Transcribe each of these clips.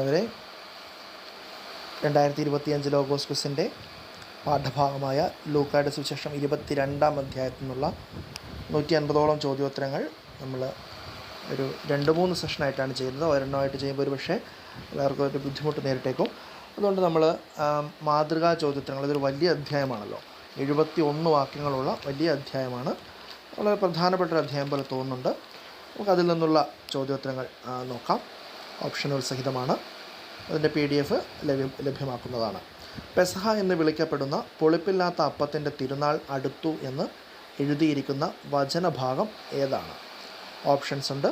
അവരെ രണ്ടായിരത്തി ഇരുപത്തിയഞ്ച് ലോഗോസ് ക്വിസിന്റെ പാഠഭാഗമായ ലൂക്കായുടെ സുവിശേഷം ഇരുപത്തിരണ്ടാം അധ്യായത്തിൽ നിന്നുള്ള നൂറ്റി അൻപതോളം ചോദ്യോത്തരങ്ങൾ നമ്മൾ ഒരു രണ്ട് മൂന്ന് സെഷനായിട്ടാണ് ചെയ്യുന്നത്. ഒരെണ്ണമായിട്ട് ചെയ്യുമ്പോൾ ഒരു പക്ഷേ എല്ലാവർക്കും ഒരു ബുദ്ധിമുട്ട് നേരിട്ടേക്കും. അതുകൊണ്ട് നമ്മൾ മാതൃകാ ചോദ്യോത്തരങ്ങൾ ഇതൊരു വലിയ അധ്യായമാണല്ലോ. എഴുപത്തി ഒന്ന് വാക്യങ്ങളുള്ള വലിയ അധ്യായമാണ്. വളരെ പ്രധാനപ്പെട്ട ഒരു അധ്യായം പോലെ തോന്നുന്നുണ്ട്. നമുക്ക് അതിൽ നിന്നുള്ള ചോദ്യോത്തരങ്ങൾ നോക്കാം. ഓപ്ഷനുകൾ സഹിതമാണ് അതിന്റെ പി ഡി എഫ് ലഭ്യം ലഭ്യമാക്കുന്നതാണ്. പെസഹ എന്ന് വിളിക്കപ്പെടുന്ന പൊളിപ്പില്ലാത്ത അപ്പത്തിന്റെ തിരുനാൾ അടുത്തു എന്ന് എഴുതിയിരിക്കുന്ന വചനഭാഗം ഏതാണ്? ഓപ്ഷൻസ് ഉണ്ട്.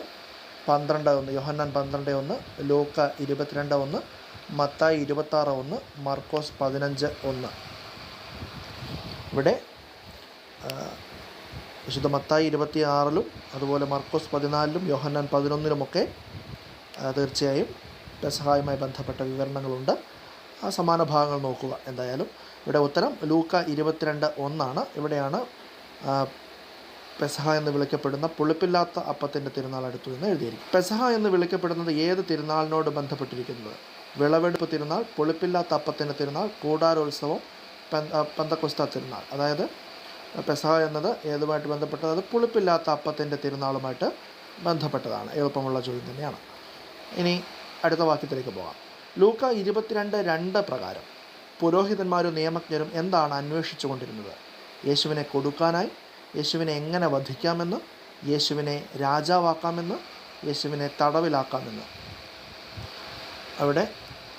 പന്ത്രണ്ട് ഒന്ന് യോഹന്നാൻ പന്ത്രണ്ട് ഒന്ന് ലൂക്ക ഇരുപത്തിരണ്ട് ഒന്ന് മത്തായി ഇരുപത്താറ് ഒന്ന് മർക്കോസ് പതിനഞ്ച് ഒന്ന്. ഇവിടെ വിശുദ്ധ മത്തായി ഇരുപത്തി ആറിലും അതുപോലെ മർക്കോസ് പതിനാലിലും യോഹന്നാൻ പതിനൊന്നിലുമൊക്കെ തീർച്ചയായും പെസഹായുമായി ബന്ധപ്പെട്ട വിവരണങ്ങളുണ്ട്. ആ സമാന ഭാഗങ്ങൾ നോക്കുക എന്തായാലും. ഇവിടെ ഉത്തരം ലൂക്ക ഇരുപത്തിരണ്ട് ഒന്നാണ്. ഇവിടെയാണ് പെസഹ എന്ന് വിളിക്കപ്പെടുന്ന പുളിപ്പില്ലാത്ത അപ്പത്തിന്റെ തിരുനാൾ അടുത്തു എന്ന് എഴുതിയിരിക്കും പെസഹ എന്ന് വിളിക്കപ്പെടുന്നത് ഏത് തിരുനാളിനോട് ബന്ധപ്പെട്ടിരിക്കുന്നത്? വിളവെടുപ്പ് തിരുനാൾ പുളിപ്പില്ലാത്ത അപ്പത്തിന്റെ തിരുനാൾ കൂടാരോത്സവം പന്തക്കുസ്ത തിരുനാൾ. അതായത് പെസഹ എന്നത് ഏതുമായിട്ട് ബന്ധപ്പെട്ടത്? അത് പുളിപ്പില്ലാത്ത അപ്പത്തിന്റെ തിരുനാളുമായിട്ട് ബന്ധപ്പെട്ടതാണ്. എളുപ്പമുള്ള ചോദ്യം തന്നെയാണ്. ഇനി അടുത്ത വാക്യത്തിലേക്ക് പോകാം. ലൂക്ക ഇരുപത്തിരണ്ട് രണ്ട് പ്രകാരം പുരോഹിതന്മാരും നിയമജ്ഞരും എന്താണ് അന്വേഷിച്ചു കൊണ്ടിരുന്നത് യേശുവിനെ കൊടുക്കാനായി യേശുവിനെ എങ്ങനെ വധിക്കാമെന്ന് യേശുവിനെ രാജാവാക്കാമെന്ന് യേശുവിനെ തടവിലാക്കാമെന്ന്. അവിടെ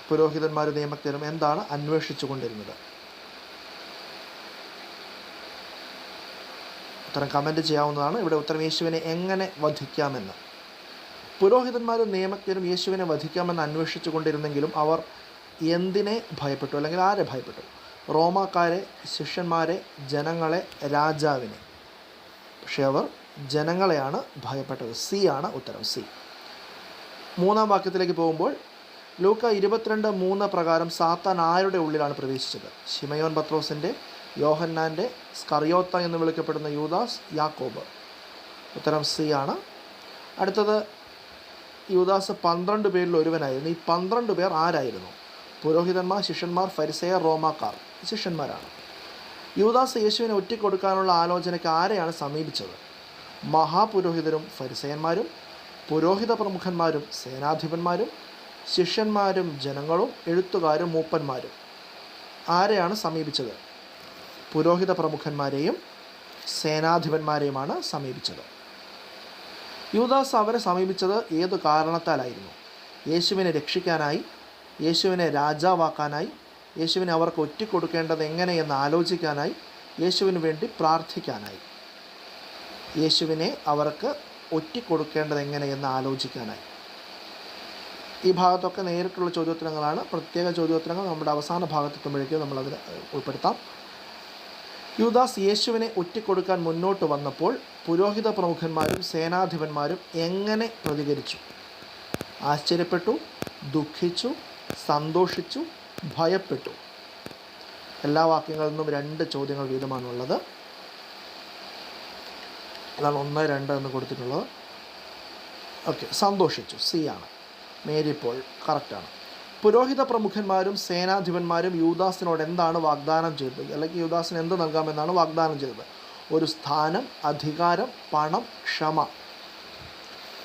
പുരോഹിതന്മാരും നിയമജ്ഞരും എന്താണ് അന്വേഷിച്ചു കൊണ്ടിരുന്നത് ഉത്തരം കമന്റ് ചെയ്യാവുന്നതാണ്. ഇവിടെ ഉത്തരം യേശുവിനെ എങ്ങനെ വധിക്കാമെന്ന്. പുരോഹിതന്മാരും നിയമജ്ഞരും യേശുവിനെ വധിക്കാമെന്ന് അന്വേഷിച്ചു കൊണ്ടിരുന്നെങ്കിലും അവർ എന്തിനെ ഭയപ്പെട്ടു? അല്ലെങ്കിൽ ആരെ ഭയപ്പെട്ടു? റോമാക്കാരെ ശിഷ്യന്മാരെ ജനങ്ങളെ രാജാവിനെ. പക്ഷേ അവർ ജനങ്ങളെയാണ് ഭയപ്പെട്ടത്. സി ആണ് ഉത്തരം. സി. മൂന്നാം വാക്യത്തിലേക്ക് പോകുമ്പോൾ ലൂക്ക ഇരുപത്തിരണ്ട് മൂന്ന് പ്രകാരം സാത്താൻ ആരുടെ ഉള്ളിലാണ് പ്രവേശിച്ചത്? ഷിമയോൻ പത്രോസിന്റെ യോഹന്നാന്റെ സ്കറിയോത്ത എന്ന് വിളിക്കപ്പെടുന്ന യൂദാസ് യാക്കോബ്. ഉത്തരം സി ആണ്. അടുത്തത് യൂദാസ് പന്ത്രണ്ട് പേരിൽ ഒരുവനായിരുന്നു. ഈ പന്ത്രണ്ട് പേർ ആരായിരുന്നു? പുരോഹിതന്മാർ ശിഷ്യന്മാർ ഫരിസയർ റോമാക്കാർ. ശിഷ്യന്മാരാണ്. യൂദാസ് യേശുവിനെ ഒറ്റിക്കൊടുക്കാനുള്ള ആലോചനയ്ക്ക് ആരെയാണ് സമീപിച്ചത്? മഹാപുരോഹിതരും ഫരിസയന്മാരും പുരോഹിത പ്രമുഖന്മാരും സേനാധിപന്മാരും ശിഷ്യന്മാരും ജനങ്ങളും എഴുത്തുകാരും മൂപ്പന്മാരും. ആരെയാണ് സമീപിച്ചത്? പുരോഹിത പ്രമുഖന്മാരെയും സേനാധിപന്മാരെയുമാണ് സമീപിച്ചത്. യൂദാസ് അവരെ സമീപിച്ചത് ഏതു കാരണത്താലായിരുന്നു? യേശുവിനെ രക്ഷിക്കാനായി യേശുവിനെ രാജാവാക്കാനായി യേശുവിനെ അവർക്ക് ഒറ്റിക്കൊടുക്കേണ്ടത് എങ്ങനെയെന്ന് ആലോചിക്കാനായി യേശുവിന് വേണ്ടി പ്രാർത്ഥിക്കാനായി. യേശുവിനെ അവർക്ക് ഒറ്റിക്കൊടുക്കേണ്ടത് എങ്ങനെയെന്ന് ആലോചിക്കാനായി. ഈ ഭാഗത്തൊക്കെ നേരിട്ടുള്ള ചോദ്യോത്തരങ്ങളാണ്. പ്രത്യേക ചോദ്യോത്തരങ്ങൾ നമ്മുടെ അവസാന ഭാഗത്തെത്തുമ്പോഴേക്കും നമ്മളതിൽ ഉൾപ്പെടുത്താം. യൂദാസ് യേശുവിനെ ഒറ്റിക്കൊടുക്കാൻ മുന്നോട്ട് വന്നപ്പോൾ പുരോഹിത പ്രമുഖന്മാരും സേനാധിപന്മാരും എങ്ങനെ പ്രതികരിച്ചു? ആശ്ചര്യപ്പെട്ടു ദുഃഖിച്ചു സന്തോഷിച്ചു ഭയപ്പെട്ടു. എല്ലാ വാക്യങ്ങളിൽ നിന്നും രണ്ട് ചോദ്യങ്ങൾ വീതമാണുള്ളത്. അതാണ് ഒന്ന് രണ്ട് എന്ന് കൊടുത്തിട്ടുള്ളത്. ഓക്കെ സന്തോഷിച്ചു. സി ആണ്. മേരി പോൾ കറക്റ്റാണ്. പുരോഹിത പ്രമുഖന്മാരും സേനാധിപന്മാരും യൂദാസിനോട് എന്താണ് വാഗ്ദാനം ചെയ്തത്? അല്ലെങ്കിൽ യൂദാസിന് എന്ത് നൽകാമെന്നാണ് വാഗ്ദാനം ചെയ്തത്? ഒരു സ്ഥാനം അധികാരം പണം ക്ഷമ.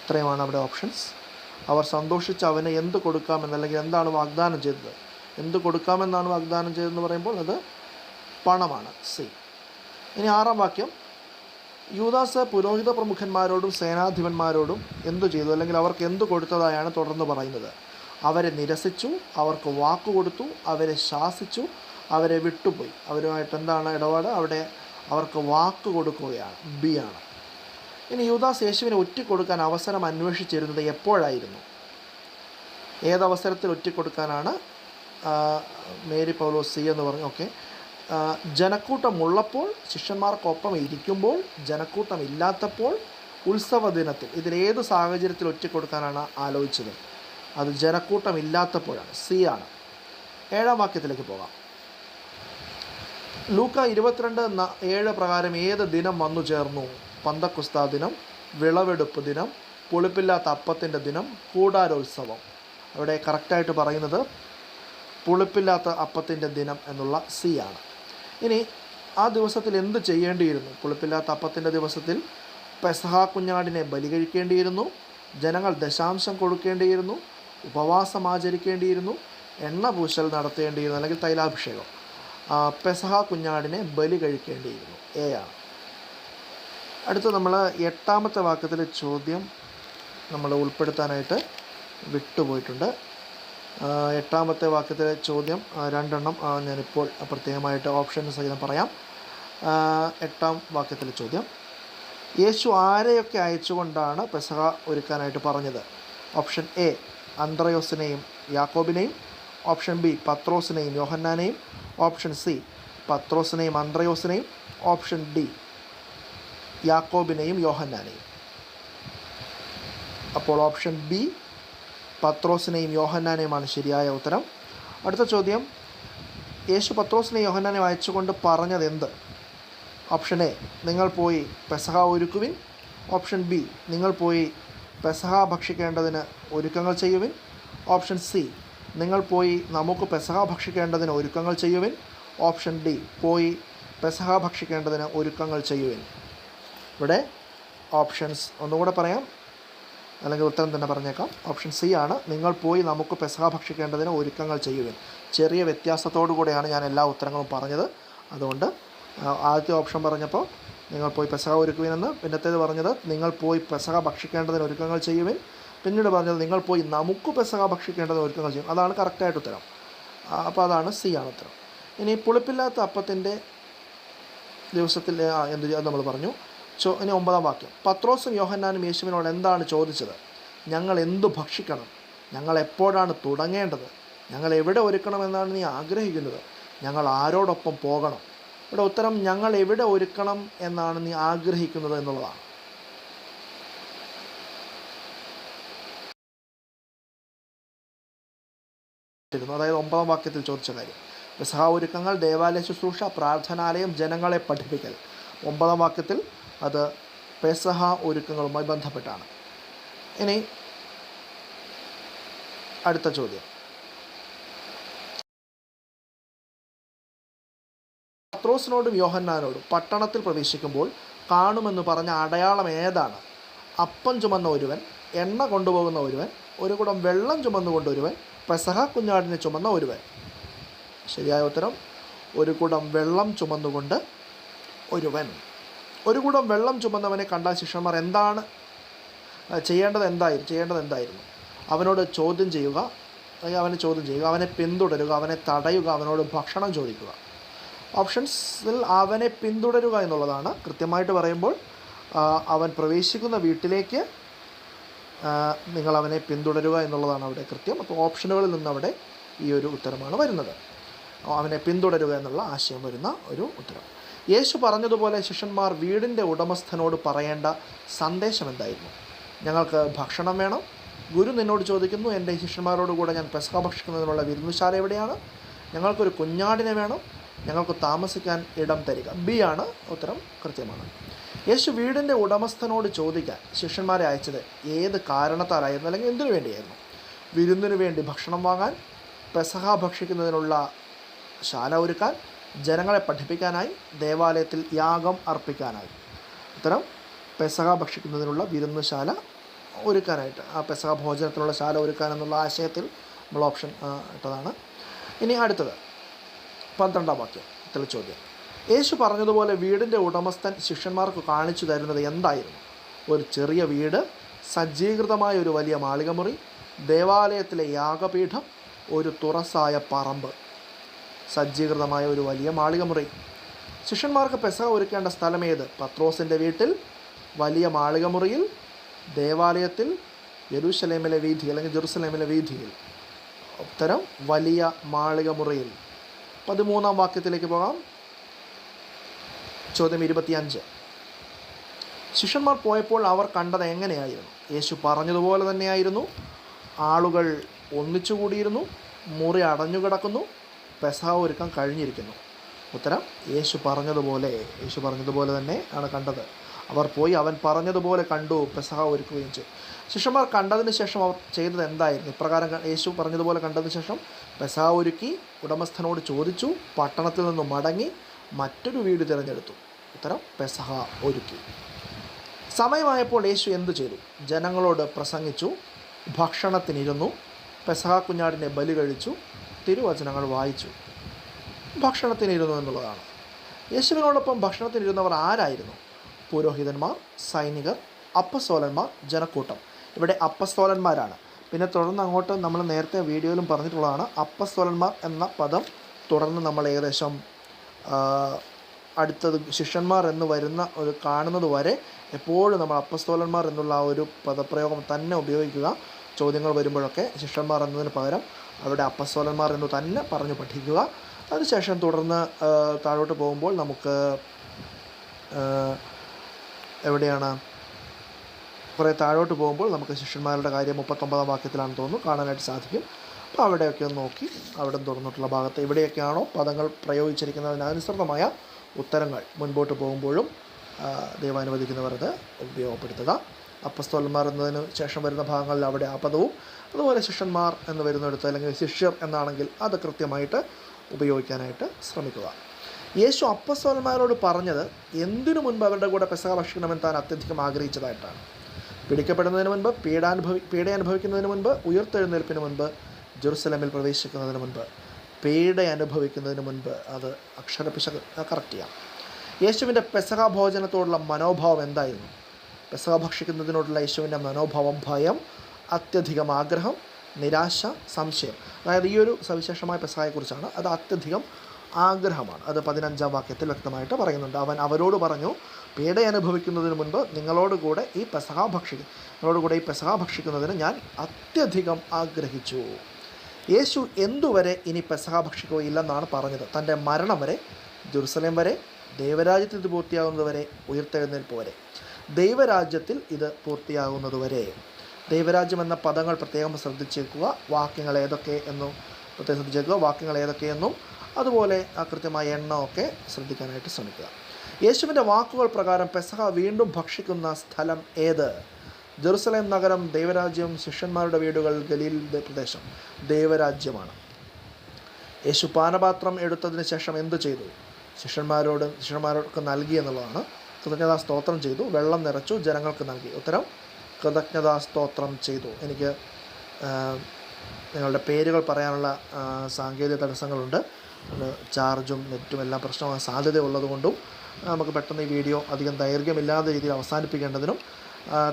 ഇത്രയുമാണ് അവിടെ ഓപ്ഷൻസ്. അവർ സന്തോഷിച്ച് അവന് എന്ത് കൊടുക്കാമെന്ന് അല്ലെങ്കിൽ എന്താണ് വാഗ്ദാനം ചെയ്തത്? എന്ത് കൊടുക്കാമെന്നാണ് വാഗ്ദാനം ചെയ്തതെന്ന് പറയുമ്പോൾ അത് പണമാണ്. സി. ഇനി ആറാം വാക്യം. യൂദാസ് പുരോഹിത പ്രമുഖന്മാരോടും സേനാധിപന്മാരോടും എന്തു ചെയ്തു? അല്ലെങ്കിൽ അവർക്ക് എന്ത് കൊടുത്തതായാണ് തുടർന്ന് പറയുന്നത്? അവരെ നിരസിച്ചു അവർക്ക് വാക്ക് കൊടുത്തു അവരെ ശാസിച്ചു അവരെ വിട്ടുപോയി. അവരുമായിട്ട് എന്താണ് ഇടപാട്? അവിടെ അവർക്ക് വാക്ക് കൊടുക്കുകയാണ് ബി ആണ് ഇനി യുവദാസ് യേശുവിനെ ഒറ്റിക്കൊടുക്കാൻ അവസരം അന്വേഷിച്ചിരുന്നത് എപ്പോഴായിരുന്നു? ഏതവസരത്തിൽ ഒറ്റിക്കൊടുക്കാനാണ് മേരി പൗലോസ് സി എന്ന് പറഞ്ഞു. ഓക്കെ. ജനക്കൂട്ടമുള്ളപ്പോൾ ശിഷ്യന്മാർക്കൊപ്പം ഇരിക്കുമ്പോൾ ജനക്കൂട്ടം ഇല്ലാത്തപ്പോൾ ഉത്സവ ദിനത്തിൽ ഇതിലേത് സാഹചര്യത്തിൽ ഒറ്റിക്കൊടുക്കാനാണ് ആലോചിച്ചത്? അത് ജനക്കൂട്ടം ഇല്ലാത്തപ്പോഴാണ് സി ആണ്. ഏഴാം വാക്യത്തിലേക്ക് പോകാം. ലൂക്ക ഇരുപത്തിരണ്ട് ഏഴ് പ്രകാരം ഏത് ദിനം വന്നു ചേർന്നു? പന്തക്കുസ്താ ദിനം വിളവെടുപ്പ് ദിനം പുളിപ്പില്ലാത്ത അപ്പത്തിന്റെ ദിനം കൂടാരോത്സവം. അവിടെ കറക്റ്റായിട്ട് പറയുന്നത് പുളിപ്പില്ലാത്ത അപ്പത്തിന്റെ ദിനം എന്നുള്ള സി ആണ്. ഇനി ആ ദിവസത്തിൽ എന്ത് ചെയ്യേണ്ടിയിരുന്നു? പുളിപ്പില്ലാത്ത അപ്പത്തിന്റെ ദിവസത്തിൽ പെസഹ കുഞ്ഞാടിനെ ബലി കഴിക്കേണ്ടിയിരുന്നു ജനങ്ങൾ ദശാംശം കൊടുക്കേണ്ടിയിരുന്നു ഉപവാസം ആചരിക്കേണ്ടിയിരുന്നു എണ്ണ പൂശൽ നടത്തേണ്ടിയിരുന്നു അല്ലെങ്കിൽ തൈലാഭിഷേകം. പെസഹ കുഞ്ഞാടിനെ ബലി കഴിക്കേണ്ടിയിരുന്നു. എ ആണ്. അടുത്ത നമ്മൾ എട്ടാമത്തെ വാക്കത്തിൽ ചോദ്യം നമ്മൾ ഉൾപ്പെടുത്താനായിട്ട് വിട്ടുപോയിട്ടുണ്ട്. എട്ടാമത്തെ വാക്യത്തിലെ ചോദ്യം രണ്ടെണ്ണം ഞാനിപ്പോൾ പ്രത്യേകമായിട്ട് ഓപ്ഷൻ സഹിതം പറയാം. എട്ടാം വാക്യത്തിലെ ചോദ്യം. യേശു ആരെയൊക്കെ അയച്ചുകൊണ്ടാണ് പെസഹ ഒരുക്കാനായിട്ട് പറഞ്ഞത്? ഓപ്ഷൻ എ അന്ത്രയോസിനെയും യാക്കോബിനെയും ഓപ്ഷൻ ബി പത്രോസിനെയും യോഹന്നാനെയും ഓപ്ഷൻ സി പത്രോസിനെയും അന്ത്രയോസിനെയും ഓപ്ഷൻ ഡി യാക്കോബിനെയും യോഹന്നാനെയും. അപ്പോൾ ഓപ്ഷൻ ബി പത്രോസിനെയും യോഹന്നാനെയുമാണ് ശരിയായ ഉത്തരം. അടുത്ത ചോദ്യം യേശു പത്രോസിനെയും യോഹന്നാനെയും അയച്ചുകൊണ്ട് പറഞ്ഞത് എന്ത് ഓപ്ഷൻ എ നിങ്ങൾ പോയി പെസഹ ഒരുക്കുവിൻ. ഓപ്ഷൻ ബി നിങ്ങൾ പോയി പെസഹ ഭക്ഷിക്കേണ്ടതിന് ഒരുക്കങ്ങൾ ചെയ്യുവിൻ. ഓപ്ഷൻ സി നിങ്ങൾ പോയി നമുക്ക് പെസഹ ഭക്ഷിക്കേണ്ടതിന് ഒരുക്കങ്ങൾ ചെയ്യുവിൻ. ഓപ്ഷൻ ഡി പോയി പെസഹ ഭക്ഷിക്കേണ്ടതിന് ഒരുക്കങ്ങൾ ചെയ്യുവിൻ. ഇവിടെ ഓപ്ഷൻസ് ഒന്നുകൂടെ പറയാം. അല്ലെങ്കിൽ ഉത്തരം തന്നെ പറഞ്ഞേക്കാം. ഓപ്ഷൻ സി ആണ് നിങ്ങൾ പോയി നമുക്ക് പെസഹ ഭക്ഷിക്കേണ്ടതിന് ഒരുക്കങ്ങൾ ചെയ്യുവിൻ. ചെറിയ വ്യത്യാസത്തോടു കൂടെയാണ് ഞാൻ എല്ലാ ഉത്തരങ്ങളും പറഞ്ഞത്. അതുകൊണ്ട് ആദ്യത്തെ ഓപ്ഷൻ പറഞ്ഞപ്പോൾ നിങ്ങൾ പോയി പെസഹ ഒരുക്കുവിനെന്ന് പിന്നത്തേത് പറഞ്ഞത് നിങ്ങൾ പോയി പെസഹ ഭക്ഷിക്കേണ്ടതിന് ഒരുക്കങ്ങൾ ചെയ്യുവിൻ. പിന്നീട് പറഞ്ഞത് നിങ്ങൾ പോയി നമുക്ക് പെസഹ ഭക്ഷിക്കേണ്ടതിന് ഒരുക്കങ്ങൾ ചെയ്യും അതാണ് കറക്റ്റായിട്ട് ഉത്തരം. അപ്പോൾ അതാണ് സി ആണ് ഉത്തരം. ഇനി പുളിപ്പില്ലാത്ത അപ്പത്തിന്റെ ദിവസത്തിൽ എന്ത്? നമ്മൾ പറഞ്ഞു. ചോ ഇനി ഒമ്പതാം വാക്യം. പത്രോസും യോഹന്നാനും യേശുവിനോട് എന്താണ് ചോദിച്ചത്? ഞങ്ങൾ എന്തു ഭക്ഷിക്കണം? ഞങ്ങൾ എപ്പോഴാണ് തുടങ്ങേണ്ടത്? ഞങ്ങൾ എവിടെ ഒരുക്കണമെന്നാണ് നീ ആഗ്രഹിക്കുന്നത്? ഞങ്ങൾ ആരോടൊപ്പം പോകണം? ഇവിടെ ഉത്തരം ഞങ്ങൾ എവിടെ ഒരുക്കണം എന്നാണ് നീ ആഗ്രഹിക്കുന്നത് എന്നുള്ളതാണ്. അതായത് ഒമ്പതാം വാക്യത്തിൽ ചോദിച്ച കാര്യം. പെസഹ ഒരുക്കങ്ങൾ ദേവാലയ ശുശ്രൂഷ പ്രാർത്ഥനാലയം ജനങ്ങളെ പഠിപ്പിക്കൽ. ഒമ്പതാം വാക്യത്തിൽ അത് പെസഹ ഒരുക്കങ്ങളുമായി ബന്ധപ്പെട്ടാണ്. ഇനി അടുത്ത ചോദ്യം. പത്രോസിനോടും യോഹന്നാനോടും പട്ടണത്തിൽ പ്രവേശിക്കുമ്പോൾ കാണുമെന്ന് പറഞ്ഞ അടയാളം ഏതാണ്? അപ്പം ചുമന്ന ഒരുവൻ എണ്ണ കൊണ്ടുപോകുന്ന ഒരുവൻ ഒരു കുടം വെള്ളം ചുമന്നുകൊണ്ട് ഒരുവൻ പെസഹ കുഞ്ഞാടിനെ ചുമന്ന ഒരുവൻ. ശരിയായ ഉത്തരം ഒരു കുടം വെള്ളം ചുമന്നുകൊണ്ട് ഒരുവൻ. ഒരു കുടം വെള്ളം ചുമന്നവനെ കണ്ട ശിഷ്യന്മാർ എന്താണ്? ചെയ്യേണ്ടത് എന്തായിരുന്നു ചെയ്യേണ്ടത് എന്തായിരുന്നു? അവനോട് ചോദ്യം ചെയ്യുക അവനെ ചോദ്യം ചെയ്യുക അവനെ പിന്തുടരുക അവനെ തടയുക അവനോട് ഭക്ഷണം ചോദിക്കുക. ഓപ്ഷൻസിൽ അവനെ പിന്തുടരുക എന്നുള്ളതാണ്. കൃത്യമായിട്ട് പറയുമ്പോൾ അവൻ പ്രവേശിക്കുന്ന വീട്ടിലേക്ക് നിങ്ങൾ അവനെ പിന്തുടരുക എന്നുള്ളതാണ് അവിടെ കൃത്യം. അപ്പോൾ ഓപ്ഷനുകളിൽ നിന്ന് അവിടെ ഈ ഒരു ഉത്തരമാണ് വരുന്നത്. അവനെ പിന്തുടരുക എന്നുള്ള ആശയം വരുന്ന ഒരു ഉത്തരം. യേശു പറഞ്ഞതുപോലെ ശിഷ്യന്മാർ വീടിന്റെ ഉടമസ്ഥനോട് പറയേണ്ട സന്ദേശം എന്തായിരുന്നു? ഞങ്ങൾക്ക് ഭക്ഷണം വേണം. ഗുരു നിന്നോട് ചോദിക്കുന്നു എന്റെ ശിഷ്യന്മാരോട് കൂടെ ഞാൻ പെസഹ ഭക്ഷിക്കുന്നതിനുള്ള വിരുന്നുശാല എവിടെയാണ്? ഞങ്ങൾക്കൊരു കുഞ്ഞാടിനെ വേണം. ഞങ്ങൾക്ക് താമസിക്കാൻ ഇടം തരിക. ബി ആണ് ഉത്തരം കൃത്യമാണ്. യേശു വീടിന്റെ ഉടമസ്ഥനോട് ചോദിക്കാൻ ശിഷ്യന്മാരെ അയച്ചത് ഏത് കാരണത്താലായിരുന്നു? അല്ലെങ്കിൽ എന്തിനു വേണ്ടിയായിരുന്നു? വിരുന്നിനു വേണ്ടി ഭക്ഷണം വാങ്ങാൻ പെസഹ ഭക്ഷിക്കുന്നതിനുള്ള ശാല ഒരുക്കാൻ ജനങ്ങളെ പഠിപ്പിക്കാനായി ദേവാലയത്തിൽ യാഗം അർപ്പിക്കാനായി. ഉത്തരം പെസഹ ഭക്ഷിക്കുന്നതിനുള്ള വിരുന്നുശാല ഒരുക്കാനായിട്ട്. ആ പെസഹ ഭോജനത്തിനുള്ള ശാല ഒരുക്കാൻ എന്നുള്ള ആശയത്തിൽ നമ്മൾ ഓപ്ഷൻ ഇട്ടതാണ്. ഇനി അടുത്തത്. പന്ത്രണ്ടാം വാക്യം ഇത്ര ചോദ്യം. യേശു പറഞ്ഞതുപോലെ വീടിന്റെ ഉടമസ്ഥൻ ശിഷ്യന്മാർക്ക് കാണിച്ചു തരുന്നത് എന്തായിരുന്നു? ഒരു ചെറിയ വീട് സജ്ജീകൃതമായ ഒരു വലിയ മാളികമുറി ദേവാലയത്തിലെ യാഗപീഠം ഒരു തുറസായ പറമ്പ്. സജ്ജീകൃതമായ ഒരു വലിയ മാളികമുറി. ശിഷ്യന്മാർക്ക് പെസഹ ഒരുക്കേണ്ട സ്ഥലമേത്? പത്രോസിന്റെ വീട്ടിൽ വലിയ മാളികമുറിയിൽ ദേവാലയത്തിൽ യെരൂശലേമിലെ വീഥി അല്ലെങ്കിൽ ജെറുസലേമിലെ വീഥിയിൽ. ഉത്തരം വലിയ മാളികമുറിയിൽ. പതിമൂന്നാം വാക്യത്തിലേക്ക് പോകാം. ചോദ്യം ഇരുപത്തിയഞ്ച്. ശിഷ്യന്മാർ പോയപ്പോൾ അവർ കണ്ടത് എങ്ങനെയായിരുന്നു? യേശു പറഞ്ഞതുപോലെ തന്നെയായിരുന്നു. ആളുകൾ ഒന്നിച്ചുകൂടിയിരുന്നു മുറി അടഞ്ഞു കിടക്കുന്നു. ഒരുക്കം കഴിഞ്ഞിരിക്കുന്നു. ഉത്തരം യേശു പറഞ്ഞതുപോലെ യേശു പറഞ്ഞതുപോലെ തന്നെ ആണ് കണ്ടത്. അവർ പോയി അവൻ പറഞ്ഞതുപോലെ കണ്ടു പെസഹ ഒരുക്കുകയും ചെയ്തു. ശിഷ്യന്മാർ കണ്ടതിന് ശേഷം അവർ ചെയ്തത് എന്തായിരുന്നു? ഇപ്രകാരം യേശു പറഞ്ഞതുപോലെ കണ്ടതിന് ശേഷം പെസഹ ഒരുക്കി ഉടമസ്ഥനോട് ചോദിച്ചു പട്ടണത്തിൽ നിന്ന് മടങ്ങി മറ്റൊരു വീട് തിരഞ്ഞെടുത്തു. ഉത്തരം പെസഹ ഒരുക്കി. സമയമായപ്പോൾ യേശു എന്തു ചെയ്തു? ജനങ്ങളോട് പ്രസംഗിച്ചു ഭക്ഷണത്തിനിരുന്നു പെസഹ കുഞ്ഞാടിനെ ബലി കഴിച്ചു തിരുവചനങ്ങൾ വായിച്ചു. ഭക്ഷണത്തിനിരുന്നു എന്നുള്ളതാണ്. യേശുവിനോടൊപ്പം ഭക്ഷണത്തിനിരുന്നവർ ആരായിരുന്നു? പുരോഹിതന്മാർ സൈനികർ അപ്പസോലന്മാർ ജനക്കൂട്ടം. ഇവിടെ അപ്പസ്തോലന്മാരാണ്. പിന്നെ തുടർന്ന് അങ്ങോട്ട് നമ്മൾ നേരത്തെ വീഡിയോയിലും പറഞ്ഞിട്ടുള്ളതാണ് അപ്പസ്തോലന്മാർ എന്ന പദം തുടർന്ന് നമ്മൾ ഏകദേശം അടുത്തത് ശിഷ്യന്മാർ എന്ന് വരുന്ന ഒരു കാണുന്നത് വരെ എപ്പോഴും നമ്മൾ അപ്പസ്തോലന്മാർ എന്നുള്ള ആ ഒരു പദപ്രയോഗം തന്നെ ഉപയോഗിക്കുക. ചോദ്യങ്ങൾ വരുമ്പോഴൊക്കെ ശിഷ്യന്മാർ എന്നതിന് പകരം അവിടെ അപ്പസ്തോലന്മാർ എന്ന് തന്നെ പറഞ്ഞു പഠിക്കുക. അതിനുശേഷം തുടർന്ന് താഴോട്ട് പോകുമ്പോൾ നമുക്ക് എവിടെയാണ്? കുറേ താഴോട്ട് പോകുമ്പോൾ നമുക്ക് ശിഷ്യന്മാരുടെ കാര്യം മുപ്പത്തൊമ്പതാം വാക്യത്തിലാണെന്ന് തോന്നുന്നു. കാണാനായിട്ട് സാധിക്കും. അപ്പോൾ അവിടെയൊക്കെ ഒന്ന് നോക്കി. അവിടെ തുറന്നിട്ടുള്ള ഭാഗത്ത് എവിടെയൊക്കെയാണോ പദങ്ങൾ പ്രയോഗിച്ചിരിക്കുന്നതിനനുസൃതമായ ഉത്തരങ്ങൾ മുൻപോട്ട് പോകുമ്പോഴും ദൈവാനുവദിക്കുന്നവർ അത് ഉപയോഗപ്പെടുത്തുക. അപ്പസ്തോലന്മാർ എന്നതിന് ശേഷം വരുന്ന ഭാഗങ്ങളിൽ അവിടെ ആ പദവും അതുപോലെ ശിഷ്യന്മാർ എന്ന് വരുന്നിടത്ത് അല്ലെങ്കിൽ ശിഷ്യർ എന്നാണെങ്കിൽ അത് കൃത്യമായിട്ട് ഉപയോഗിക്കാനായിട്ട് ശ്രമിക്കുക. യേശു അപ്പസ്തോലന്മാരോട് പറഞ്ഞത് എന്തിനു മുൻപ് അവരുടെ കൂടെ പെസക ഭക്ഷിക്കണമെന്ന് താൻ അത്യധികം ആഗ്രഹിച്ചതായിട്ടാണ്. പിടിക്കപ്പെടുന്നതിന് മുൻപ് പീഡാനുഭവി പീഡ അനുഭവിക്കുന്നതിന് മുൻപ് ഉയർത്തെഴുന്നേൽപ്പിന് മുൻപ് ജെറുസലമിൽ പ്രവേശിക്കുന്നതിന് മുൻപ് പീഡ അനുഭവിക്കുന്നതിന് മുൻപ് അത് അക്ഷരപിശക് കറക്റ്റ് ചെയ്യാം. യേശുവിന്റെ പെസഹ ഭോജനത്തോടുള്ള മനോഭാവം എന്തായിരുന്നു? പെസഹ ഭക്ഷിക്കുന്നതിനോടുള്ള യേശുവിന്റെ മനോഭാവം ഭയം അത്യധികം ആഗ്രഹം നിരാശ സംശയം. അതായത് ഈ ഒരു സവിശേഷമായ പെസഹയെക്കുറിച്ചാണ്. അത് അത്യധികം ആഗ്രഹമാണ്. അത് പതിനഞ്ചാം വാക്യത്തിൽ വ്യക്തമായിട്ട് പറയുന്നുണ്ട്. അവൻ അവരോട് പറഞ്ഞു പീഡ അനുഭവിക്കുന്നതിന് മുൻപ് നിങ്ങളോട് കൂടെ ഈ പെസഹ ഭക്ഷിക്കും നിങ്ങളോട് കൂടെ ഈ പെസഹ ഭക്ഷിക്കുന്നതിന് ഞാൻ അത്യധികം ആഗ്രഹിച്ചു. യേശു എന്തുവരെ ഇനി പെസഹ ഭക്ഷിക്കുകയില്ലെന്നാണ് പറഞ്ഞത്. തന്റെ മരണം വരെ ജെറുസലേം വരെ ദൈവരാജ്യത്തിൽ ഇത് പൂർത്തിയാകുന്നതുവരെ ഉയർത്തെഴുന്നേൽപ്പ് വരെ. ദൈവരാജ്യത്തിൽ ഇത് പൂർത്തിയാകുന്നതുവരെ ദൈവരാജ്യം എന്ന പദങ്ങൾ പ്രത്യേകം ശ്രദ്ധിച്ചേക്കുക. വാക്യങ്ങൾ ഏതൊക്കെ എന്നും പ്രത്യേകം ശ്രദ്ധിച്ചേക്കുക. വാക്യങ്ങൾ ഏതൊക്കെയെന്നും അതുപോലെ കൃത്യമായ എണ്ണമൊക്കെ ശ്രദ്ധിക്കാനായിട്ട് ശ്രമിക്കുക. യേശുവിന്റെ വാക്കുകൾ പ്രകാരം പെസഹ വീണ്ടും ഭക്ഷിക്കുന്ന സ്ഥലം ഏത്? ജെറുസലേം നഗരം ദൈവരാജ്യം ശിഷ്യന്മാരുടെ വീടുകൾ ഗലീൽ പ്രദേശം. ദൈവരാജ്യമാണ്. യേശു പാനപാത്രം എടുത്തതിന് ശേഷം എന്തു ചെയ്തു? ശിഷ്യന്മാരോട് ശിഷ്യന്മാർക്ക് നൽകി എന്നുള്ളതാണ്. കൃതജ്ഞതാ സ്തോത്രം ചെയ്തു വെള്ളം നിറച്ചു ജനങ്ങൾക്ക് നൽകി. ഉത്തരം കൃതജ്ഞതാ സ്തോത്രം ചെയ്തു. എനിക്ക് നിങ്ങളുടെ പേരുകൾ പറയാനുള്ള സാങ്കേതിക തടസ്സങ്ങളുണ്ട്. ചാർജും നെറ്റും എല്ലാം പ്രശ്നമാകാൻ സാധ്യതയുള്ളതുകൊണ്ടും നമുക്ക് പെട്ടെന്ന് ഈ വീഡിയോ അധികം ദൈർഘ്യമില്ലാത്ത രീതിയിൽ അവസാനിപ്പിക്കേണ്ടതിനും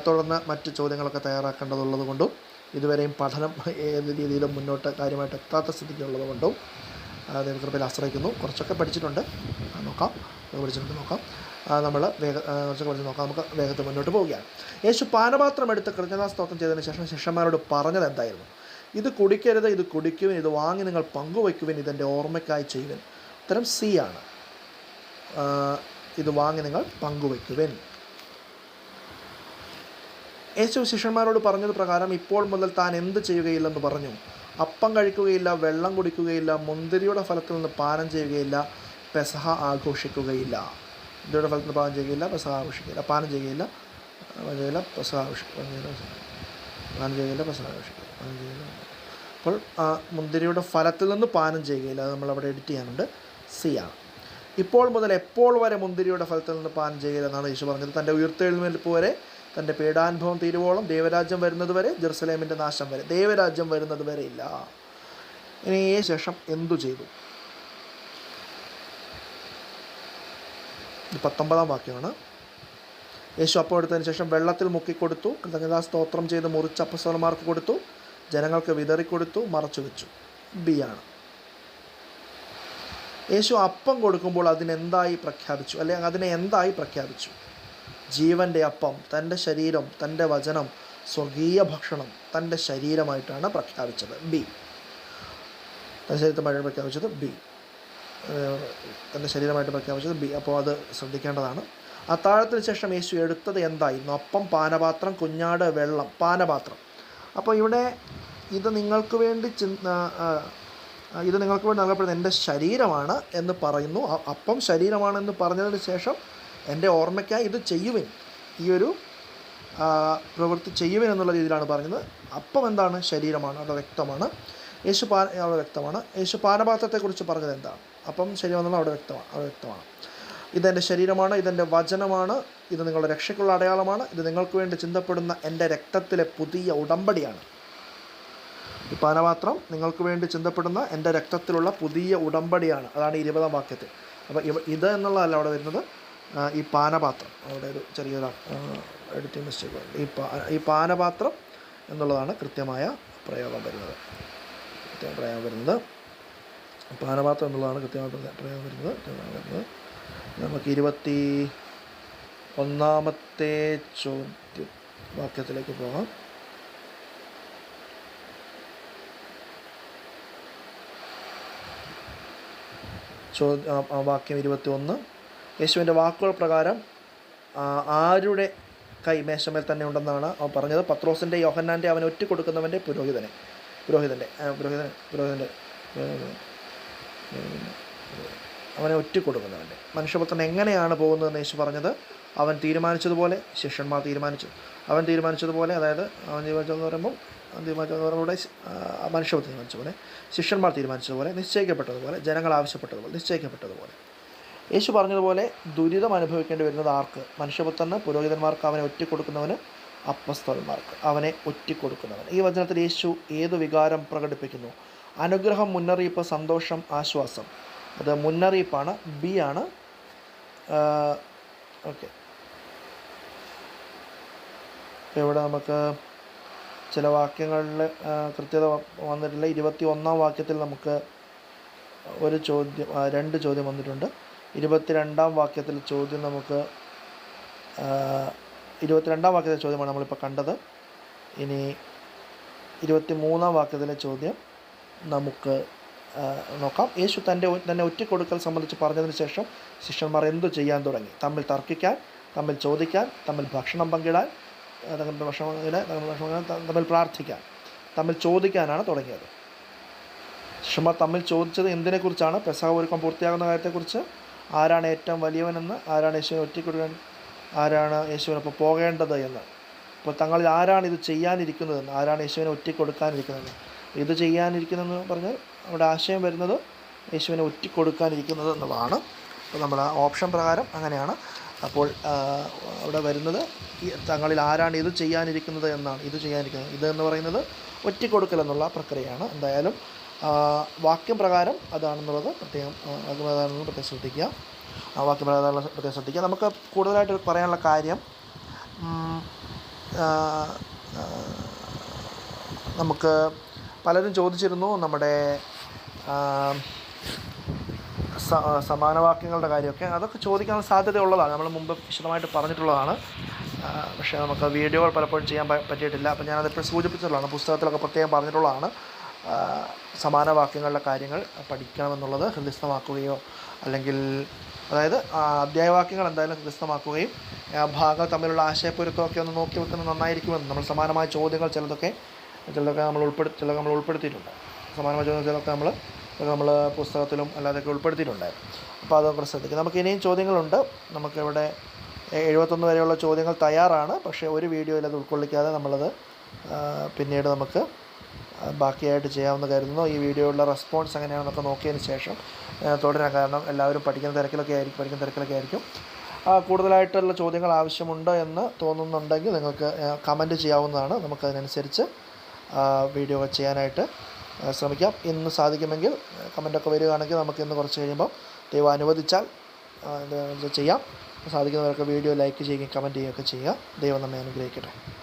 തുടർന്ന് മറ്റ് ചോദ്യങ്ങളൊക്കെ തയ്യാറാക്കേണ്ടതുള്ളത് കൊണ്ടും ഇതുവരെയും പഠനം ഏത് രീതിയിലും മുന്നോട്ട് കാര്യമായിട്ട് എത്താത്ത സ്ഥിതിക്കുള്ളത് കൊണ്ടും ദൈവകൃപയിൽ ആശ്രയിക്കുന്നു. കുറച്ചൊക്കെ പഠിച്ചിട്ടുണ്ട്. നോക്കാം. പഠിച്ചിട്ടുണ്ട് നോക്കാം. നമ്മൾ വേഗ കുറച്ചൊക്കെ പഠിച്ച് നോക്കാം. നമുക്ക് വേഗത്തിൽ മുന്നോട്ട് പോവുകയാണ്. യേശു പാനപാത്രം എടുത്ത് കൃതജ്ഞതാ സ്തോത്രം ചെയ്തതിന് ശേഷം ശിഷ്യന്മാരോട് പറഞ്ഞത് എന്തായിരുന്നു? ഇത് കുടിക്കരുത് ഇത് കുടിക്കുവിൻ ഇത് വാങ്ങി നിങ്ങൾ പങ്കുവയ്ക്കുവിൻ ഇതെന്റെ ഓർമ്മയ്ക്കായി ചെയ്യുവിൻ. ഉത്തരം സി ആണ്. ഇത് വാങ്ങി നിങ്ങൾ പങ്കുവയ്ക്കുവൻ. യേശു ശിഷ്യന്മാരോട് പറഞ്ഞത് പ്രകാരം ഇപ്പോൾ മുതൽ താൻ എന്ത് ചെയ്യുകയില്ലെന്ന് പറഞ്ഞു. അപ്പം കഴിക്കുകയില്ല വെള്ളം കുടിക്കുകയില്ല മുന്തിരിയുടെ ഫലത്തിൽ നിന്ന് പാനം ചെയ്യുകയില്ല പെസഹ ആഘോഷിക്കുകയില്ല. മുന്തിരിയുടെ ഫലത്തിൽ നിന്ന് പാനം ചെയ്യുകയില്ല പെസഹ ആഘോഷിക്കുകയില്ല പാനം ചെയ്യുകയില്ല ചെയ്യില്ല പെസഹ ആഘോഷിക്കുക പാനം ചെയ്യുകയില്ല പെസഹ ആഘോഷിക്കുക പാനം അപ്പോൾ മുന്തിരിയുടെ ഫലത്തിൽ നിന്ന് പാനം ചെയ്യുകയില്ല അത് നമ്മളവിടെ എഡിറ്റ് ചെയ്യാനുണ്ട്. സി ആണ്. ഇപ്പോൾ മുതൽ എപ്പോൾ വരെ മുന്തിരിയുടെ ഫലത്തിൽ നിന്ന് പാൻ എന്നാണ് യേശു പറഞ്ഞത്. തന്റെ ഉയർത്തെഴുന്നേൽപ്പ് വരെ തന്റെ പീഡാനുഭവം തീരുവോളം ദൈവരാജ്യം വരുന്നത് വരെ ജെറുസലേമിന്റെ നാശം വരെ ദൈവരാജ്യം വരുന്നത് വരെ ഇല്ല. ഇനി ശേഷം എന്തു ചെയ്തു? പത്തൊമ്പതാം വാക്യമാണ്. യേശു അപ്പം എടുത്തതിന് ശേഷം വെള്ളത്തിൽ മുക്കിക്കൊടുത്തു കൃതജ്ഞതാ സ്തോത്രം ചെയ്ത് മുറിച്ച് അപ്പസ്വലന്മാർക്ക് കൊടുത്തു ജനങ്ങൾക്ക് വിതറിക്കൊടുത്തു മറച്ചു വെച്ചു ബി ആണ്. യേശു അപ്പം കൊടുക്കുമ്പോൾ അതിനെന്തായി പ്രഖ്യാപിച്ചു? അല്ലെങ്കിൽ അതിനെ എന്തായി പ്രഖ്യാപിച്ചു? ജീവന്റെ അപ്പം തന്റെ ശരീരം തന്റെ വചനം സ്വർഗീയ ഭക്ഷണം തന്റെ ശരീരമായിട്ടാണ് പ്രഖ്യാപിച്ചത്. ബി തന്റെ ശരീരമായിട്ട് പ്രഖ്യാപിച്ചത് ബി തന്റെ ശരീരമായിട്ട് പ്രഖ്യാപിച്ചത് ബി അപ്പോൾ അത് ശ്രദ്ധിക്കേണ്ടതാണ്. അത്താഴത്തിന് ശേഷം യേശു എടുത്തത് എന്തായിരുന്നു അപ്പം പാനപാത്രം കുഞ്ഞാട് വെള്ളം പാനപാത്രം. അപ്പോൾ ഇവിടെ ഇത് നിങ്ങൾക്ക് വേണ്ടി ചിന്ത ഇത് നിങ്ങൾക്ക് വേണ്ടി നൽകപ്പെടുന്ന എന്റെ ശരീരമാണ് എന്ന് പറയുന്നു. അപ്പം ശരീരമാണെന്ന് പറഞ്ഞതിന് ശേഷം എന്റെ ഓർമ്മയ്ക്കായി ഇത് ചെയ്യുവിൻ. ഈ ഒരു പ്രവൃത്തി ചെയ്യുവിൻ എന്നുള്ള രീതിയിലാണ് പറഞ്ഞത് അപ്പം എന്താണ്? ശരീരമാണ്. അവിടെ വ്യക്തമാണ്. യേശു പാ അവിടെ വ്യക്തമാണ്. യേശു പാനപാത്രത്തെക്കുറിച്ച് പറഞ്ഞത് എന്താണ്? അപ്പം ശരീരം അവിടെ വ്യക്തമാണ് അവിടെ വ്യക്തമാണ്. ഇതെന്റെ ശരീരമാണ് ഇതെന്റെ വചനമാണ് ഇത് നിങ്ങളുടെ രക്ഷയ്ക്കുള്ള അടയാളമാണ് ഇത് നിങ്ങൾക്ക് വേണ്ടി ചിന്തപ്പെടുന്ന എന്റെ രക്തത്തിലെ പുതിയ ഉടമ്പടിയാണ്. ഈ പാനപാത്രം നിങ്ങൾക്ക് വേണ്ടി ചിന്തപ്പെടുന്ന എന്റെ രക്തത്തിലുള്ള പുതിയ ഉടമ്പടിയാണ്. അതാണ് ഇരുപതാം വാക്യത്തിൽ. അപ്പോൾ ഇവ ഇത് എന്നുള്ളതല്ല അവിടെ വരുന്നത്. ഈ പാനപാത്രം. അവിടെ ഒരു ചെറിയൊരു എഡിറ്റിംഗ് മിസ്റ്റേക്ക് ഈ പാ ഈ പാനപാത്രം എന്നുള്ളതാണ് കൃത്യമായ പ്രയോഗം വരുന്നത്. കൃത്യമായ പ്രയോഗം വരുന്നത്. പാനപാത്രം എന്നുള്ളതാണ് കൃത്യമായ പ്രയോഗം വരുന്നത്. കൃത്യമായി വരുന്നത്. നമുക്ക് ഇരുപത്തി ഒന്നാമത്തെ ചോദ്യ വാക്യത്തിലേക്ക് പോകാം. ചോദ്യ വാക്യം ഇരുപത്തി ഒന്ന് യേശുവിന്റെ വാക്കുകൾ പ്രകാരം ആരുടെ കൈ മേശമേൽ തന്നെ ഉണ്ടെന്നാണ് അവൻ പറഞ്ഞത്. പത്രോസിന്റെ യോഹന്നാന്റെ അവൻ ഒറ്റ കൊടുക്കുന്നവന്റെ പുരോഹിതനെ. പുരോഹിതന്റെ പുരോഹിതൻ പുരോഹിതന്റെ പുരോഹിതൻ, പുരോഹിതൻ, അവനെ ഒറ്റ കൊടുക്കുന്നവന്റെ. മനുഷ്യപുത്രൻ എങ്ങനെയാണ് പോകുന്നതെന്ന് യേശു പറഞ്ഞത്? അവൻ തീരുമാനിച്ചതുപോലെ ശിഷ്യന്മാർ തീരുമാനിച്ചു. അവൻ തീരുമാനിച്ചതുപോലെ അതായത് അവൻ തീരുമാനിച്ചതെന്ന് പറയുമ്പോൾ തീരുമാനിച്ചതെന്ന് തീരുമാനിച്ചതോടെ മനുഷ്യർ തീരുമാനിച്ചതുപോലെ ശിഷ്യന്മാർ തീരുമാനിച്ചതുപോലെ നിശ്ചയിക്കപ്പെട്ടതുപോലെ ജനങ്ങൾ ആവശ്യപ്പെട്ടതുപോലെ നിശ്ചയിക്കപ്പെട്ടതുപോലെ. യേശു പറഞ്ഞതുപോലെ ദുരിതം അനുഭവിക്കേണ്ടി വരുന്നത് ആർക്ക്? മനുഷ്യപുത്രന് പുരോഹിതന്മാർക്ക് അവനെ ഒറ്റിക്കൊടുക്കുന്നവന് അപ്പസ്തോലന്മാർക്ക്. അവനെ ഒറ്റിക്കൊടുക്കുന്നവൻ ഈ വചനത്തിൽ യേശു ഏത് വികാരം പ്രകടിപ്പിക്കുന്നു? അനുഗ്രഹം മുന്നറിയിപ്പ് സന്തോഷം ആശ്വാസം. അത് മുന്നറിയിപ്പാണ് ബി ആണ് ഓക്കെ. ഇവിടെ നമുക്ക് ചില വാക്യങ്ങളിൽ കൃത്യത വന്നിട്ടില്ല. ഇരുപത്തി ഒന്നാം വാക്യത്തിൽ നമുക്ക് ഒരു ചോദ്യം രണ്ട് ചോദ്യം വന്നിട്ടുണ്ട്. ഇരുപത്തിരണ്ടാം വാക്യത്തിൽ ചോദ്യം നമുക്ക് ഇരുപത്തിരണ്ടാം വാക്യത്തിലെ ചോദ്യമാണ് നമ്മളിപ്പോൾ കണ്ടത്. ഇനി ഇരുപത്തി മൂന്നാം വാക്യത്തിലെ ചോദ്യം നമുക്ക് നോക്കാം. യേശു തന്റെ തന്നെ ഒറ്റക്കൊടുക്കൽ സംബന്ധിച്ച് പറഞ്ഞതിന് ശേഷം ശിഷ്യന്മാർ എന്തു ചെയ്യാൻ തുടങ്ങി? തമ്മിൽ തർക്കിക്കാൻ തമ്മിൽ ചോദിക്കാൻ തമ്മിൽ ഭക്ഷണം പങ്കിടാൻ ആ, തമ്മിൽ തങ്ങളുടെ വിഷമങ്ങൾ തമ്മിൽ പ്രാർത്ഥിക്കാൻ തമ്മിൽ ചോദിക്കാനാണ് തുടങ്ങിയത്. ശിഷ്യന്മാർ തമ്മിൽ ചോദിച്ചത് എന്തിനെക്കുറിച്ചാണ്? പെസഹ ഒരുക്കം പൂർത്തിയാകുന്ന കാര്യത്തെക്കുറിച്ച് ആരാണ് ഏറ്റവും വലിയവനെന്ന് ആരാണ് യേശുവിനെ ഒറ്റക്കൊടുക്കാൻ ആരാണ് യേശുവിനൊപ്പം പോകേണ്ടത് എന്ന്. അപ്പോൾ തങ്ങളിൽ ആരാണ് ഇത് ചെയ്യാനിരിക്കുന്നതെന്ന് ആരാണ് യേശുവിനെ ഒറ്റിക്കൊടുക്കാനിരിക്കുന്നതെന്ന് ഇത് ചെയ്യാനിരിക്കുന്നതെന്ന് പറഞ്ഞാൽ നമ്മുടെ ആശയം വരുന്നത് യേശുവിനെ ഒറ്റിക്കൊടുക്കാനിരിക്കുന്നത് എന്നുള്ളതാണ്. അപ്പോൾ നമ്മൾ ആ ഓപ്ഷൻ പ്രകാരം അങ്ങനെയാണ്. അപ്പോൾ അവിടെ വരുന്നത് തങ്ങളിൽ ആരാണ് ഇത് ചെയ്യാനിരിക്കുന്നത് എന്നാണ് ഇത് ചെയ്യാനിരിക്കുന്നത്. ഇത് എന്ന് പറയുന്നത് ഒറ്റിക്കൊടുക്കൽ എന്നുള്ള പ്രക്രിയയാണ്. എന്തായാലും വാക്യം പ്രകാരം അതാണെന്നുള്ളത് പ്രത്യേകം അതാണെന്ന് പ്രത്യേകം ശ്രദ്ധിക്കുക. ആ വാക്യം പ്രകാരം പ്രത്യേകം ശ്രദ്ധിക്കുക. നമുക്ക് കൂടുതലായിട്ട് പറയാനുള്ള കാര്യം നമുക്ക് പലരും ചോദിച്ചിരുന്നു നമ്മുടെ സമാനവാക്യങ്ങളുടെ കാര്യമൊക്കെ അതൊക്കെ ചോദിക്കാനുള്ള സാധ്യതയുള്ളതാണ്. നമ്മൾ മുമ്പ് വിശദമായിട്ട് പറഞ്ഞിട്ടുള്ളതാണ്. പക്ഷേ നമുക്ക് വീഡിയോകൾ പലപ്പോഴും ചെയ്യാൻ പറ്റിയിട്ടില്ല. അപ്പോൾ ഞാനതിപ്പോൾ സൂചിപ്പിച്ചിട്ടുള്ളതാണ്. പുസ്തകത്തിലൊക്കെ പ്രത്യേകം പറഞ്ഞിട്ടുള്ളതാണ്. സമാന സമാനവാക്യങ്ങളുടെ കാര്യങ്ങൾ പഠിക്കണമെന്നുള്ളത് ഹൃദയസ്ഥമാക്കുകയോ അല്ലെങ്കിൽ അതായത് അധ്യായവാക്യങ്ങൾ എന്തായാലും ഹൃദയസ്ഥമാക്കുകയും ഭാഗങ്ങൾ തമ്മിലുള്ള ആശയപ്പൊരുത്തമൊക്കെ ഒന്ന് നോക്കി വെക്കുന്നത് നന്നായിരിക്കുമെന്ന് നമ്മൾ സമാനമായ ചോദ്യങ്ങൾ ചിലതൊക്കെ ചിലതൊക്കെ നമ്മൾ ഉൾപ്പെടുത്തി ചിലതൊക്കെ നമ്മൾ ഉൾപ്പെടുത്തിയിട്ടുണ്ട്. സമാനമായ ചോദ്യങ്ങൾ ചിലതൊക്കെ നമ്മൾ ഇതൊക്കെ നമ്മൾ പുസ്തകത്തിലും അല്ലാതെയൊക്കെ ഉൾപ്പെടുത്തിയിട്ടുണ്ട് അപ്പോൾ അതൊക്കെ ശ്രദ്ധിക്കുക നമുക്ക് ഇനിയും ചോദ്യങ്ങളുണ്ട്. നമുക്കിവിടെ എഴുപത്തൊന്ന് വരെയുള്ള ചോദ്യങ്ങൾ തയ്യാറാണ്. പക്ഷേ ഒരു വീഡിയോയിൽ അത് ഉൾക്കൊള്ളിക്കാതെ നമ്മളത് പിന്നീട് നമുക്ക് ബാക്കിയായിട്ട് ചെയ്യാമെന്ന് കരുതുന്നു. ഈ വീഡിയോയുടെ റെസ്പോൺസ് എങ്ങനെയാണെന്നൊക്കെ നോക്കിയതിന് ശേഷം തുടരാൻ തുടരാം. കാരണം എല്ലാവരും പഠിക്കുന്ന തിരക്കിലൊക്കെ ആയിരിക്കും പഠിക്കുന്ന തിരക്കിലൊക്കെ ആയിരിക്കും. കൂടുതലായിട്ടുള്ള ചോദ്യങ്ങൾ ആവശ്യമുണ്ട് എന്ന് തോന്നുന്നുണ്ടെങ്കിൽ നിങ്ങൾക്ക് കമന്റ് ചെയ്യാവുന്നതാണ്. നമുക്കതിനനുസരിച്ച് വീഡിയോ ചെയ്യാനായിട്ട് ശ്രമിക്കാം. ഇന്ന് സാധിക്കുമെങ്കിൽ കമന്റൊക്കെ വരികയാണെങ്കിൽ നമുക്ക് ഇന്ന് കുറച്ച് കഴിയുമ്പോൾ ദൈവം അനുവദിച്ചാൽ ചെയ്യാം. സാധിക്കുന്നവരൊക്കെ വീഡിയോ ലൈക്ക് ചെയ്യുകയും കമന്റ് ചെയ്യുകയൊക്കെ ചെയ്യുക. ദൈവം നമ്മെ അനുഗ്രഹിക്കട്ടെ.